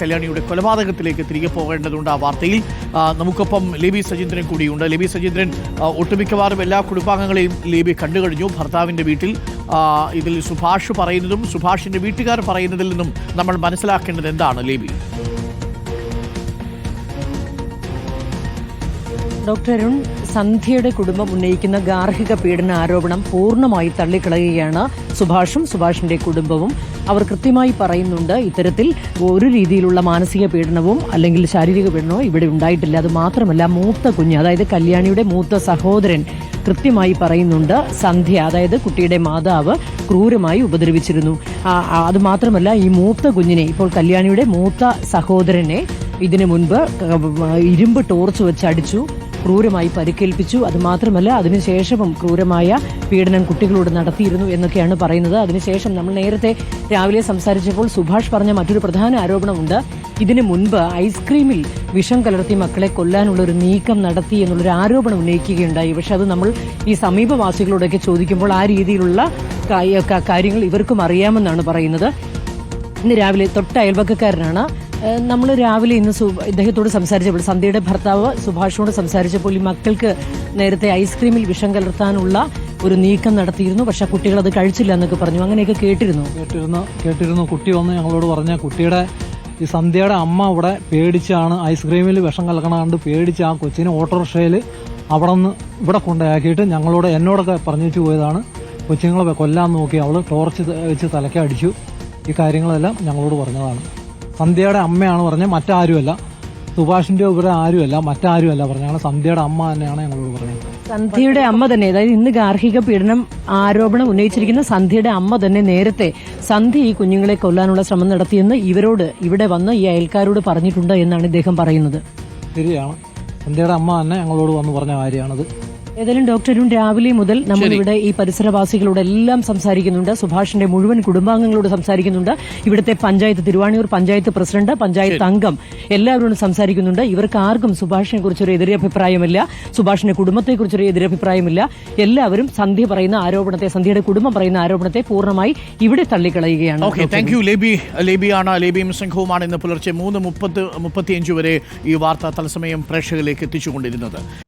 കല്യാണിയുടെ കൊലപാതകത്തിലേക്ക് തിരികെ പോകേണ്ടതുണ്ട് ആ വാർത്തയിൽ. നമുക്കൊപ്പം ലേബി സജീന്ദ്രൻ കൂടിയുണ്ട്. ലേബി സജീന്ദ്രൻ ഒട്ടുമിക്കവാറും എല്ലാ കുടുംബാംഗങ്ങളെയും ലേബി കണ്ടു കഴിഞ്ഞു. ഭർത്താവിന്റെ വീട്ടിൽ ഇതിൽ സുഭാഷ് പറയുന്നതും സുഭാഷിന്റെ വീട്ടുകാർ പറയുന്നതിൽ നിന്നും നമ്മൾ മനസ്സിലാക്കേണ്ടത് എന്താണ് ലേബി? ഡോക്ടർ അരുൺ സന്ധ്യയുടെ കുടുംബം ഉന്നയിക്കുന്ന ഗാർഹിക പീഡന ആരോപണം പൂർണമായി തള്ളിക്കളയുകയാണ് സുഭാഷും സുഭാഷിന്റെ കുടുംബവും. അവർ കൃത്യമായി പറയുന്നുണ്ട് ഇത്തരത്തിൽ ഒരു രീതിയിലുള്ള മാനസിക പീഡനവും അല്ലെങ്കിൽ ശാരീരിക പീഡനവും ഇവിടെ ഉണ്ടായിട്ടില്ല. അത് മാത്രമല്ല മൂത്ത കുഞ്ഞ് അതായത് കല്യാണിയുടെ മൂത്ത സഹോദരൻ കൃത്യമായി പറയുന്നുണ്ട് സന്ധ്യ അതായത് കുട്ടിയുടെ മാതാവ് ക്രൂരമായി ഉപദ്രവിച്ചിരുന്നു. അത് മാത്രമല്ല ഈ മൂത്ത കുഞ്ഞിനെ ഇപ്പോൾ കല്യാണിയുടെ മൂത്ത സഹോദരനെ ഇതിനു മുൻപ് ഇരുമ്പ് ടോർച്ച് വെച്ച് അടിച്ചു. ക്രൂരമായി പരിക്കേൽപ്പിച്ചു. അതുമാത്രമല്ല അതിനുശേഷവും ക്രൂരമായ പീഡനം കുട്ടികളോട് നടത്തിയിരുന്നു എന്നൊക്കെയാണ് പറയുന്നത്. അതിനുശേഷം നമ്മൾ നേരത്തെ രാവിലെ സംസാരിച്ചപ്പോൾ സുഭാഷ് പറഞ്ഞ മറ്റൊരു പ്രധാന ആരോപണമുണ്ട്. ഇതിനു മുൻപ് ഐസ്ക്രീമിൽ വിഷം കലർത്തി മക്കളെ കൊല്ലാനുള്ള ഒരു നീക്കം നടത്തി എന്നുള്ളൊരു ആരോപണം ഉന്നയിക്കുകയുണ്ടായി. പക്ഷെ അത് നമ്മൾ ഈ സമീപവാസികളോടൊക്കെ ചോദിക്കുമ്പോൾ ആ രീതിയിലുള്ള കാര്യങ്ങൾ ഇവർക്കും അറിയാമെന്നാണ് പറയുന്നത്. ഇന്ന് രാവിലെ തൊട്ട അയൽവക്കക്കാരനാണ് നമ്മൾ രാവിലെ ഇന്ന് ഇദ്ദേഹത്തോട് സംസാരിച്ചപ്പോൾ സന്ധ്യയുടെ ഭർത്താവ് സുഭാഷിനോട് സംസാരിച്ചപ്പോൾ ഈ മക്കൾക്ക് നേരത്തെ ഐസ്ക്രീമിൽ വിഷം കലർത്താനുള്ള ഒരു നീക്കം നടത്തിയിരുന്നു. പക്ഷെ കുട്ടികൾ അത് കഴിച്ചില്ല എന്നൊക്കെ പറഞ്ഞു. അങ്ങനെയൊക്കെ കേട്ടിരുന്നു? കേട്ടിരുന്നു. കേട്ടിരുന്നു. കുട്ടി വന്ന് ഞങ്ങളോട് പറഞ്ഞ കുട്ടിയുടെ ഈ സന്ധ്യയുടെ അമ്മ ഇവിടെ പേടിച്ചാണ് ഐസ്ക്രീമിൽ വിഷം കലക്കണാണ്ട് പേടിച്ച് ആ കൊച്ചിനെ ഓട്ടോറിക്ഷയിൽ അവിടെ നിന്ന് ഇവിടെ കൊണ്ടാക്കിയിട്ട് ഞങ്ങളോട് എന്നോടൊക്കെ പറഞ്ഞു പോയതാണ്. കൊച്ചുങ്ങളെ കൊല്ലാൻ നോക്കി. അവൾ ടോർച്ച് വെച്ച് തലക്കടിച്ചു ഈ കാര്യങ്ങളെല്ലാം ഞങ്ങളോട് പറഞ്ഞതാണ്. സന്ധ്യയുടെ അമ്മയാണ് പറഞ്ഞത് മറ്റാരുമല്ല. സുഭാഷിന്റെ ഇവിടെ ആരുമല്ല മറ്റാരുമല്ല പറഞ്ഞാണ് സന്ധ്യയുടെ അമ്മ തന്നെയാണ് ഞങ്ങളോട് പറഞ്ഞത്. സന്ധ്യയുടെ അമ്മ തന്നെ അതായത് ഇന്ന് ഗാർഹിക പീഡനം ആരോപണം ഉന്നയിച്ചിരിക്കുന്ന സന്ധ്യയുടെ അമ്മ തന്നെ നേരത്തെ സന്ധ്യ ഈ കുഞ്ഞുങ്ങളെ കൊല്ലാനുള്ള ശ്രമം നടത്തിയെന്ന് ഇവരോട് ഇവിടെ വന്ന് ഈ അയൽക്കാരോട് പറഞ്ഞിട്ടുണ്ട് എന്നാണ് ഇദ്ദേഹം പറയുന്നത്. ശരിയാണ്. സന്ധ്യയുടെ അമ്മ തന്നെ ഞങ്ങളോട് വന്ന് പറഞ്ഞ കാര്യമാണത്. ഏതായാലും ഡോക്ടറും രാവിലെ മുതൽ നമ്മൾ ഇവിടെ ഈ പരിസരവാസികളോട് എല്ലാം സംസാരിക്കുന്നുണ്ട്. സുഭാഷിന്റെ മുഴുവൻ കുടുംബാംഗങ്ങളോട് സംസാരിക്കുന്നുണ്ട്. ഇവിടുത്തെ പഞ്ചായത്ത് തിരുവാണിയൂർ പഞ്ചായത്ത് പ്രസിഡന്റ് പഞ്ചായത്ത് അംഗം എല്ലാവരോടും സംസാരിക്കുന്നുണ്ട്. ഇവർക്ക് ആർക്കും സുഭാഷിനെ കുറിച്ചൊരു എതിരഭിപ്രായമില്ല. സുഭാഷിന്റെ കുടുംബത്തെക്കുറിച്ചൊരു എതിരഭിപ്രായമില്ല. എല്ലാവരും സന്ധ്യ പറയുന്ന ആരോപണത്തെ സന്ധ്യയുടെ കുടുംബം പറയുന്ന ആരോപണത്തെ പൂർണമായി ഇവിടെ തള്ളിക്കളയുകയാണ് ാണ് താങ്ക് യു ലേബി ലേബിയാണ് ലേബിയും സംഘവുമാണ് ഇന്ന് പുലർച്ചെ മൂന്ന് മുപ്പത്ത് മുപ്പത്തിയഞ്ച് വരെ ഈ വാർത്ത തത്സമയം പ്രേക്ഷകരിലേക്ക് എത്തിച്ചുകൊണ്ടിരുന്നത്.